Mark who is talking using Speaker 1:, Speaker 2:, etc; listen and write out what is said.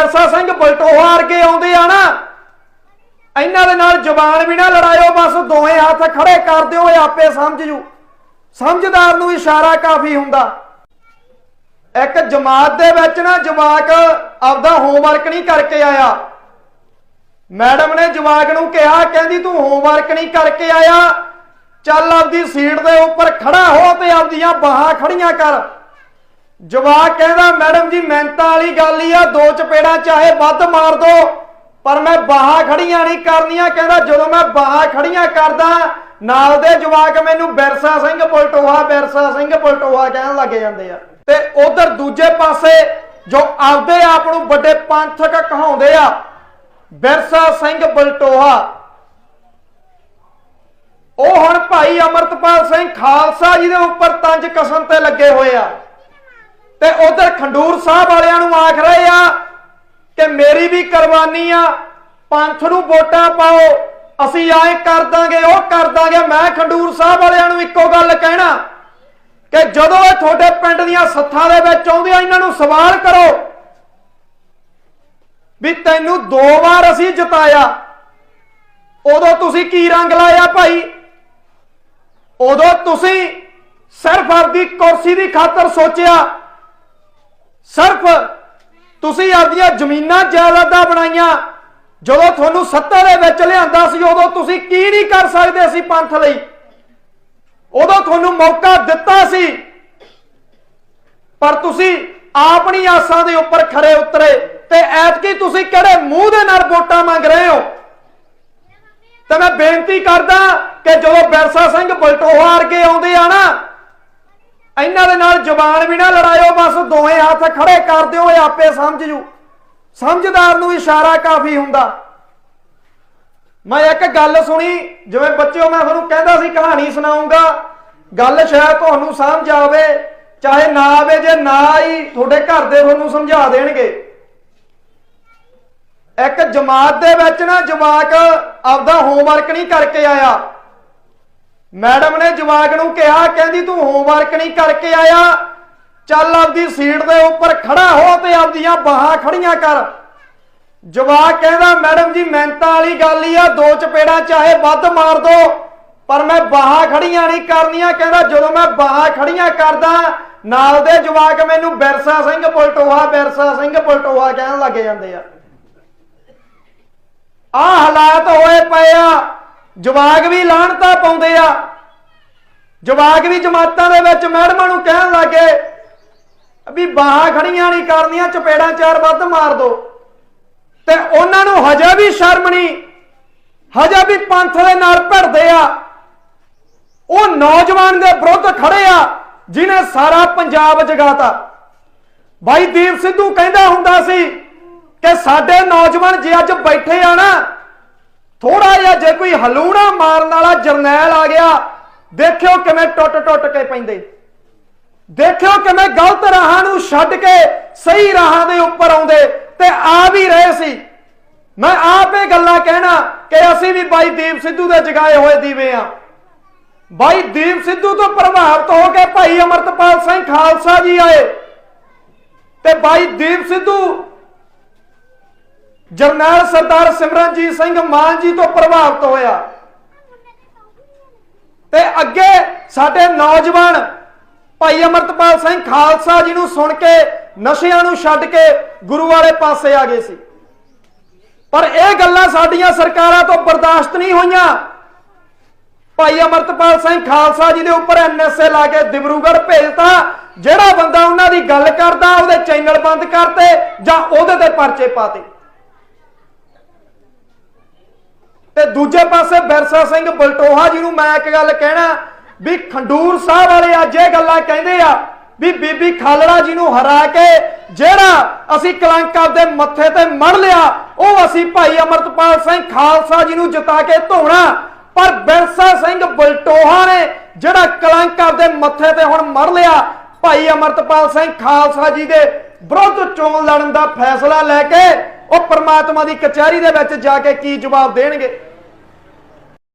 Speaker 1: ਬੈਰਸਾ ਸਿੰਘ ਬਲਟੋਹਾ ਵਰਗੇ ਆਉਂਦੇ ਆ ਨਾ, ਇਹਨਾਂ ਦੇ ਨਾਲ ਜ਼ੁਬਾਨ ਵੀ ਨਾ ਲੜਾਇਓ, ਬਸ ਦੋਵੇਂ ਹੱਥ ਖੜੇ ਕਰ ਦਿਓ, ਇਹ ਆਪੇ ਸਮਝ ਜੂ। ਸਮਝਦਾਰ ਨੂੰ ਇਸ਼ਾਰਾ ਕਾਫੀ ਹੁੰਦਾ। ਇੱਕ ਜਮਾਤ ਦੇ ਵਿੱਚ ਨਾ ਜਵਾਕ ਆਪਦਾ ਹੋਮਵਰਕ ਨਹੀਂ ਕਰਕੇ ਆਇਆ। ਮੈਡਮ ਨੇ ਜਵਾਕ ਨੂੰ ਕਿਹਾ, ਕਹਿੰਦੀ ਤੂੰ ਹੋਮਵਰਕ ਨਹੀਂ ਕਰਕੇ ਆਇਆ। ਚੱਲ ਆਪਦੀ ਸੀਟ ਦੇ ਉੱਪਰ ਖੜਾ ਹੋ ਤੇ ਆਪਦੀਆਂ ਬਾਹਾਂ ਖੜੀਆਂ ਕਰ। ਜਵਾਕ ਕਹਿੰਦਾ, ਮੈਡਮ ਜੀ, ਮਿਹਨਤਾਂ ਵਾਲੀ ਗੱਲ ਹੀ ਆ, ਦੋ ਚਪੇੜਾਂ ਚਾਹੇ ਵੱਧ ਮਾਰ ਦੋ, ਪਰ ਮੈਂ ਬਾਹਾਂ ਖੜੀਆਂ ਨਹੀਂ ਕਰਨੀਆਂ। ਕਹਿੰਦਾ, ਜਦੋਂ ਮੈਂ ਬਾਹਾਂ ਖੜੀਆਂ ਕਰਦਾ, ਨਾਲ ਦੇ ਜਵਾਕ ਮੈਨੂੰ ਬਿਰਸਾ ਸਿੰਘ ਬਲਟੋਹਾ ਬਿਰਸਾ ਸਿੰਘ ਬਲਟੋਹਾ ਕਹਿਣ ਲੱਗ ਜਾਂਦੇ ਆ। ਤੇ ਉਧਰ ਦੂਜੇ ਪਾਸੇ ਜੋ ਆਪਦੇ ਆਪ ਨੂੰ ਵੱਡੇ ਪੰਥਕ ਕਹਾਉਂਦੇ ਆ, ਬਿਰਸਾ ਸਿੰਘ ਬਲਟੋਹਾ ਉਹ ਹੁਣ ਭਾਈ ਅਮਰਤਪਾਲ ਸਿੰਘ ਖਾਲਸਾ ਜੀ ਦੇ ਉੱਪਰ ਤੰਜ ਕਸਮ ਤੇ ਲੱਗੇ ਹੋਏ ਆ। ਤੇ ਉਧਰ ਖੰਡੂਰ ਸਾਹਿਬ ਵਾਲਿਆਂ ਨੂੰ ਆਖ ਰਹੇ ਆ ਕਿ ਮੇਰੀ ਵੀ ਕੁਰਬਾਨੀ ਆ, ਪੰਥ ਨੂੰ ਵੋਟਾਂ ਪਾਓ, ਅਸੀਂ ਐਂ ਕਰ ਦਾਂਗੇ, ਉਹ ਕਰ ਦਾਂਗੇ। ਮੈਂ ਖੰਡੂਰ ਸਾਹਿਬ ਵਾਲਿਆਂ ਨੂੰ ਇੱਕੋ ਗੱਲ ਕਹਿਣਾ ਕਿ ਜਦੋਂ ਇਹ ਤੁਹਾਡੇ ਪਿੰਡ ਦੀਆਂ ਸੱਥਾਂ ਦੇ ਵਿੱਚ ਆਉਂਦੇ ਆ, ਇਹਨਾਂ ਨੂੰ ਸਵਾਲ ਕਰੋ ਵੀ ਤੈਨੂੰ ਦੋ ਵਾਰ ਅਸੀਂ ਜਿਤਾਇਆ। ਉਦੋਂ ਤੁਸੀਂ ਕੀ ਰੰਗ ਲਾਇਆ ਭਾਈ? ਉਦੋਂ ਤੁਸੀਂ ਸਿਰਫ ਆਪਦੀ ਕੁਰਸੀ ਦੀ ਖਾਤਰ ਸੋਚਿਆ ਸਿਰਫ ਤੁਸੀਂ ਆਪਦੀਆਂ ਜ਼ਮੀਨਾਂ ਜਾਇਦਾਦਾਂ ਬਣਾਈਆਂ, ਜਦੋਂ ਤੁਹਾਨੂੰ ਸੱਤਾ ਦੇ ਵਿੱਚ ਲਿਆਂਦਾ ਸੀ, ਉਦੋਂ ਤੁਸੀਂ ਕੀ ਨਹੀਂ ਕਰ ਸਕਦੇ ਸੀ ਪੰਥ ਲਈ? ਉਦੋਂ ਤੁਹਾਨੂੰ ਮੌਕਾ ਦਿੱਤਾ ਸੀ, ਪਰ ਤੁਸੀਂ ਆਪਣੀ ਆਸਾਂ ਦੇ ਉੱਪਰ ਖਰੇ ਉਤਰੇ ਤੇ ਐਤਕੀ ਤੁਸੀਂ ਕਿਹੜੇ ਮੂੰਹ ਦੇ ਨਾਲ ਵੋਟਾਂ ਮੰਗ ਰਹੇ ਹੋ? ਤੇ ਮੈਂ ਬੇਨਤੀ ਕਰਦਾ ਕਿ ਜਦੋਂ ਬਿਰਸਾ ਸਿੰਘ ਬਲਟੋਹਾ ਵਰਗੇ ਆਉਂਦੇ ਆ ਨਾ ਇਹਨਾਂ ਦੇ ਨਾਲ ਜ਼ੁਬਾਨ ਵੀ ਨਾ ਲੜਾਇਓ, ਬਸ ਦੋਵੇਂ ਹੱਥ ਖੜੇ ਕਰ ਦਿਓ, ਇਹ ਆਪੇ ਸਮਝ ਜੂ। ਸਮਝਦਾਰ ਨੂੰ ਇਸ਼ਾਰਾ ਕਾਫੀ ਹੁੰਦਾ। ਮੈਂ ਇੱਕ ਗੱਲ ਸੁਣੀ, ਜਿਵੇਂ ਬੱਚਿਓ, ਮੈਂ ਤੁਹਾਨੂੰ ਕਹਿੰਦਾ ਸੀ, ਕਹਾਣੀ ਸੁਣਾਉਂਗਾ। ਗੱਲ ਸ਼ਾਇਦ ਤੁਹਾਨੂੰ ਸਮਝ ਆਵੇ, ਚਾਹੇ ਨਾ ਆਵੇ, ਜੇ ਨਾ ਆਈ, ਤੁਹਾਡੇ ਘਰ ਦੇ ਤੁਹਾਨੂੰ ਸਮਝਾ ਦੇਣਗੇ। ਇੱਕ ਜਮਾਤ ਦੇ ਵਿੱਚ ਨਾ ਜਵਾਕ ਆਪਦਾ ਹੋਮਵਰਕ ਨਹੀਂ ਕਰਕੇ ਆਇਆ। ਮੈਡਮ ਨੇ ਜਵਾਕ ਨੂੰ ਕਿਹਾ, ਕਹਿੰਦੀ, ਤੂੰ ਹੋਮਵਰਕ ਨਹੀਂ ਕਰਕੇ ਆਇਆ। ਚੱਲ ਆਪਦੀ ਸੀਟ ਦੇ ਉੱਪਰ ਖੜਾ ਹੋ ਤੇ ਆਪਦੀਆਂ ਬਾਹਾਂ ਖੜੀਆਂ ਕਰ। ਜਵਾਕ ਕਹਿੰਦਾ, ਮੈਡਮ ਜੀ ਮਿਹਨਤਾਂ ਵਾਲੀ ਗੱਲ ਹੀ ਆ, ਦੋ ਚਪੇੜਾਂ ਚਾਹੇ ਵੱਧ ਮਾਰ ਦੋ, ਪਰ ਮੈਂ ਬਾਹਾਂ ਖੜੀਆਂ ਨਹੀਂ ਕਰਨੀਆਂ। ਕਹਿੰਦਾ, ਜਦੋਂ ਮੈਂ ਬਾਹਾਂ ਖੜੀਆਂ ਕਰਦਾ, ਨਾਲ ਦੇ ਜਵਾਕ ਮੈਨੂੰ ਬਿਰਸਾ ਸਿੰਘ ਬਲਟੋਹਾ ਬਿਰਸਾ ਸਿੰਘ ਬਲਟੋਹਾ ਕਹਿਣ ਲੱਗ ਜਾਂਦੇ ਆ। ਆ ਹਾਲਾਤ ਹੋਏ ਪਏ ਆ। ਜਵਾਗ ਵੀ ਲਾਹਣਤਾ ਪਾਉਂਦੇ ਆ। ਜਵਾਗ ਵੀ ਜਮਾਤਾਂ ਦੇ ਵਿੱਚ ਮੈਡਮਾਂ ਨੂੰ ਕਹਿਣ ਲੱਗੇ ਵੀ ਬਾਹਾਂ ਖੜੀਆਂ ਨਹੀਂ ਕਰਨੀਆਂ, ਚਪੇੜਾਂ ਚਾਰ ਵੱਧ ਮਾਰ ਦੋ। ਤੇ ਉਹਨਾਂ ਨੂੰ ਹਜੇ ਵੀ ਸ਼ਰਮ ਨਹੀਂ, ਹਜੇ ਵੀ ਪੰਥ ਦੇ ਨਾਲ ਭਿੜਦੇ ਆ। ਉਹ ਨੌਜਵਾਨ ਦੇ ਵਿਰੁੱਧ ਖੜੇ ਆ, ਜਿਨੇ ਸਾਰਾ ਪੰਜਾਬ ਜਗਾਤਾ। ਬਾਈ ਦੀਪ ਸਿੱਧੂ ਕਹਿੰਦਾ ਹੁੰਦਾ ਸੀ ਕਿ ਸਾਡੇ ਨੌਜਵਾਨ ਜੇ ਅੱਜ ਬੈਠੇ ਆ ਨਾ ਥੋੜਾ ਜਿਹਾ ਜੇ ਕੋਈ ਹਲੂਣਾ ਮਾਰਨ ਵਾਲਾ ਜਰਨੈਲ ਆ ਗਿਆ, ਦੇਖਿਓ ਕਿਵੇਂ ਟੁੱਟ ਟੁੱਟ ਕੇ ਪੈਂਦੇ। ਦੇਖਿਓ ਕਿਵੇਂ ਗਲਤ ਰਾਹਾਂ ਨੂੰ ਛੱਡ ਕੇ ਸਹੀ ਰਾਹਾਂ ਦੇ ਉੱਪਰ ਆਉਂਦੇ ਤੇ ਆ ਵੀ ਰਹੇ ਸੀ। ਮੈਂ ਆਪ ਇਹ ਗੱਲਾਂ ਕਹਿਣਾ ਕਿ ਅਸੀਂ ਵੀ ਬਾਈ ਦੀਪ ਸਿੱਧੂ ਦੇ ਜਗਾਏ ਹੋਏ ਦੀਵੇ ਆ। ਬਾਈ ਦੀਪ ਸਿੱਧੂ ਤੋਂ ਪ੍ਰਭਾਵਿਤ ਹੋ ਕੇ ਭਾਈ ਅਮਰਤਪਾਲ ਸਿੰਘ ਖਾਲਸਾ ਜੀ ਆਏ ਤੇ ਬਾਈ ਦੀਪ ਸਿੱਧੂ ਜਰਨੈਲ ਸਰਦਾਰ ਸਿਮਰਨਜੀਤ ਸਿੰਘ ਮਾਨ ਜੀ ਤੋਂ ਪ੍ਰਭਾਵਿਤ ਹੋਇਆ। ਤੇ ਅੱਗੇ ਸਾਡੇ ਨੌਜਵਾਨ ਭਾਈ ਅਮਰਤਪਾਲ ਸਿੰਘ ਖਾਲਸਾ ਜੀ ਨੂੰ ਸੁਣ ਕੇ, ਨਸ਼ਿਆਂ ਨੂੰ ਛੱਡ ਕੇ ਗੁਰੂ ਵਾਲੇ ਪਾਸੇ ਆ ਗਏ ਸੀ। ਪਰ ਇਹ ਗੱਲਾਂ ਸਾਡੀਆਂ ਸਰਕਾਰਾਂ ਤੋਂ ਬਰਦਾਸ਼ਤ ਨਹੀਂ ਹੋਈਆਂ। ਭਾਈ ਅਮਰਤਪਾਲ ਸਿੰਘ ਖਾਲਸਾ ਜੀ ਦੇ ਉੱਪਰ ਐਨਐਸਏ ਲਾ ਕੇ ਦਿਬਰੂਗੜ੍ਹ ਭੇਜਤਾ, ਜਿਹੜਾ ਬੰਦਾ ਉਹਨਾਂ ਦੀ ਗੱਲ ਕਰਦਾ, ਉਹਦੇ ਚੈਨਲ ਬੰਦ ਕਰਤੇ ਜਾਂ ਉਹਦੇ ਤੇ ਪਰਚੇ ਪਾਤੇ। ਤੇ ਦੂਜੇ ਪਾਸੇ ਬਿਰਸਾ ਸਿੰਘ ਬਲਟੋਹਾ ਜੀ ਨੂੰ ਮੈਂ ਇੱਕ ਗੱਲ ਕਹਿਣਾ, ਵੀ ਖੰਡੂਰ ਸਾਹਿਬ ਵਾਲੇ ਅੱਜ ਇਹ ਗੱਲਾਂ ਕਹਿੰਦੇ ਆ, ਵੀ ਬੀਬੀ ਖਾਲੜਾ ਜੀ ਨੂੰ ਹਰਾ ਕੇ ਜਿਹੜਾ ਅਸੀਂ ਕਲੰਕ ਆਪਦੇ ਮੱਥੇ ਤੇ ਮੜ ਲਿਆ, ਉਹ ਅਸੀਂ ਭਾਈ ਅਮਰਤਪਾਲ ਸਿੰਘ ਖਾਲਸਾ ਜੀ ਨੂੰ ਜਿਤਾ ਕੇ ਧੋਣਾ। ਪਰ ਬਿਰਸਾ ਸਿੰਘ ਬਲਟੋਹਾ ਨੇ ਜਿਹੜਾ ਕਲੰਕ ਆਪਦੇ ਮੱਥੇ ਤੇ ਹੁਣ ਮੜ ਲਿਆ, ਭਾਈ ਅਮਰਤਪਾਲ ਸਿੰਘ ਖਾਲਸਾ ਜੀ ਦੇ ਵਿਰੁੱਧ ਚੋਣ ਲੜਨ ਦਾ ਫੈਸਲਾ ਲੈ ਕੇ ਉਹ ਪਰਮਾਤਮਾ ਦੀ ਕਚਹਿਰੀ ਦੇ ਵਿੱਚ ਜਾ ਕੇ ਕੀ ਜਵਾਬ ਦੇਣਗੇ?